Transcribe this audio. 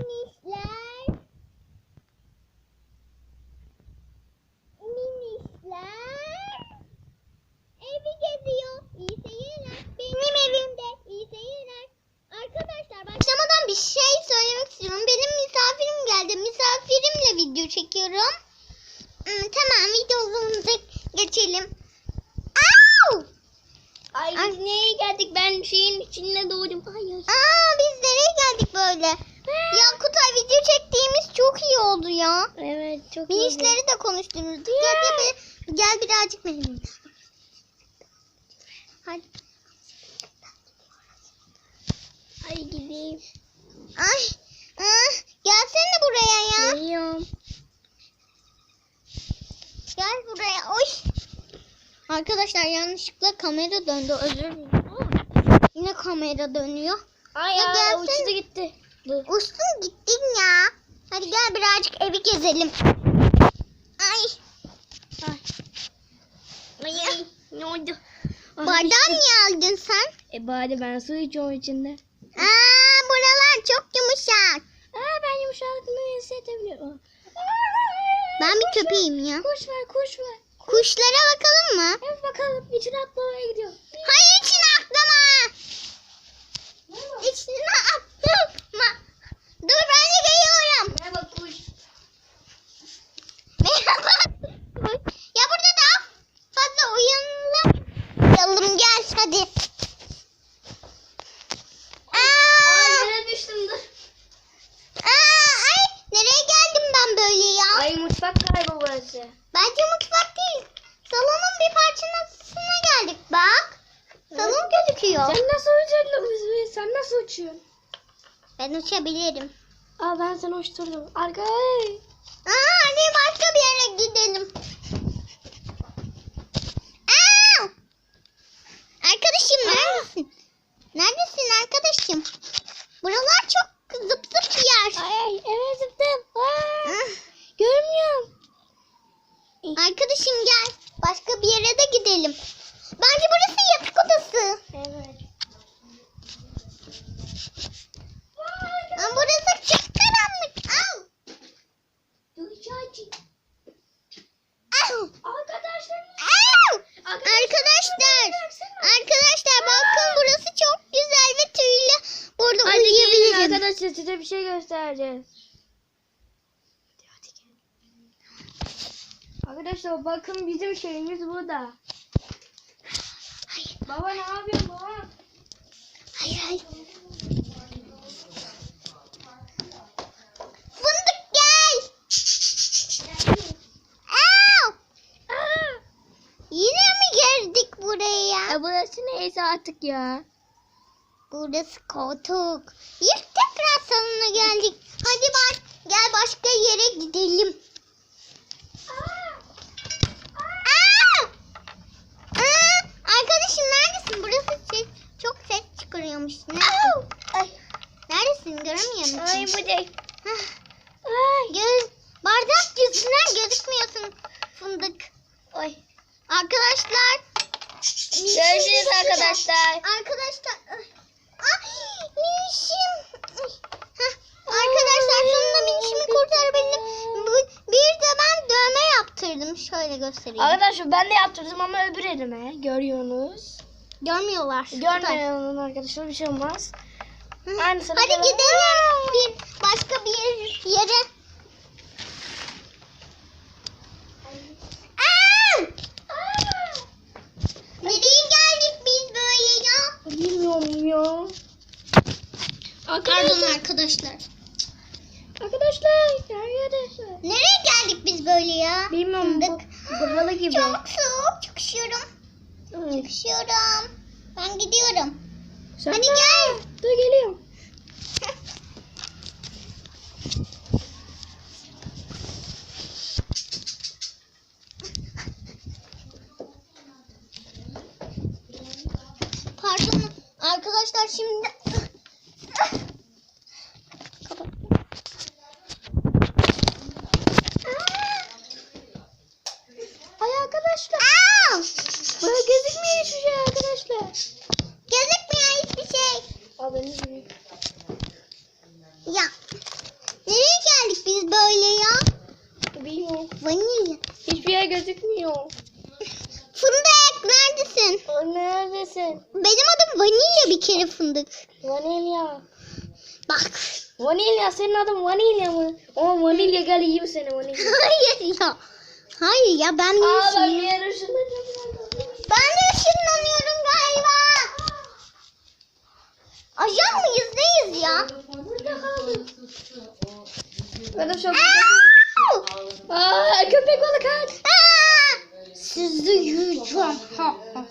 Miss oldu ya. Evet çok Minişleri de konuştururduk. Gel, gel, gel birazcık benim. Hadi. Ay gideyim. Ay. Ah, gelsene buraya ya. Geliyorum. Gel buraya. Oy. Arkadaşlar yanlışlıkla kamera döndü. Özür dilerim. Yine kamera dönüyor. Ay Ya gelsene. uçtu gitti. Dur. Uçtun gittin ya. Hadi gel birazcık evi gezelim. Ay. Ay. Ay ay. Ne oldu? Bardağı niye aldın sen? E bari ben su içiyorum içinde. Aa buralar çok yumuşak. Aa ben yumuşaklığını hissedebiliyorum. Ben bir Kuş var, köpeğim ya. Kuş var kuş var. Kuşlara bakalım mı? Evet bakalım içine atlamaya gidiyor. Hayır içine atlama. İçine atlama. Dur ben de geliyorum. Merhaba kuş. Merhaba. Ya burada daha fazla oyunlayalım gel hadi. Aa, Aa yere düştüm dur. aa, ay nereye geldim ben böyle ya? Ay mutfak galiba burası. Bence mutfak değil. Salonun bir parçasına geldik bak. Salon gözüküyor. Sen nasıl uçuyorsun? Sen nasıl uçuyorsun? Ben uçabilirim. Aa ben seni uçturdum. Arkadaş. Aa, hadi başka bir yere gidelim. Aa! Arkadaşım neredesin? Neredesin arkadaşım? Buralar çok zıp zıp bir yer. Ay ay evet zıptım. Aa, Ah, görmüyorum. Arkadaşım gel. Başka bir yere de gidelim. Bence burası yatak odası. Evet. Ama burası çok karanlık. Au! Au! Arkadaşlar. Au! Arkadaşlar, arkadaşlar bakın burası çok güzel ve tüylü. Burada Hadi gelin uyuyabilirim. arkadaşlar size bir şey göstereceğiz. Arkadaşlar bakın bizim şeyimiz burada. Hayır, Baba ne yapıyorsun baba? hayır, hayır. Fındık gel. Au! Aa! Yine mi geldik buraya? E burası neyse artık ya. Burası koltuk. İlk tekrar salona geldik. Hadi bak gel başka yere gidelim. Aa! Aa! Arkadaşım neredesin? Burası ses, çok ses çıkarıyormuş. Neredesin? Ay. Neredesin? Göremiyorum. Ay bu değil. Hah, Ay. Göz, bardak yüzünden gözükmüyorsun fındık. Ay. Arkadaşlar. Görüşürüz arkadaşlar. Arkadaşlar. Ay, Ay minişim. Ay, hah, Arkadaşlar sonunda minişimi kurtarabildim. Bu- Bir de ben dövme yaptırdım. Şöyle göstereyim. Arkadaşlar ben de yaptırdım ama öbür elime. Görüyorsunuz. Görmüyorlar. Görmeyen arkadaşlar bir şey olmaz. Hı. Aynısını Hadi gidelim bir başka bir yer- yere. Aa! Nereye geldik biz böyle ya? Bilmiyorum ya. Pardon Arkadaşlar. Arkadaşlar. Arkadaşlar. Nereye geldik biz böyle ya? Bilmiyorum Fındık. bu halı gibi. Çok soğuk. Çok üşüyorum. Evet. Çok üşüyorum. Ben gidiyorum. Sen Hadi gel. Dur geliyorum. Pardon arkadaşlar şimdi Ya. Nereye geldik biz böyle ya? Bilmiyorum. Vanilya. Hiçbir yer gözükmüyor. Fındık neredesin? Neredesin? Benim adım Vanilya bir kere fındık. Vanilya. Bak. Vanilya senin adın Vanilya mı? O Vanilya gel yiyeyim seni Vanilya. Hayır ya. Hayır ya ben Aa, ben bir yere Ben de Ajan mıyız neyiz ya? Ben de çok... Au! Aa köpek balık. Aa! Sizi yiyeceğim. Ha, ha.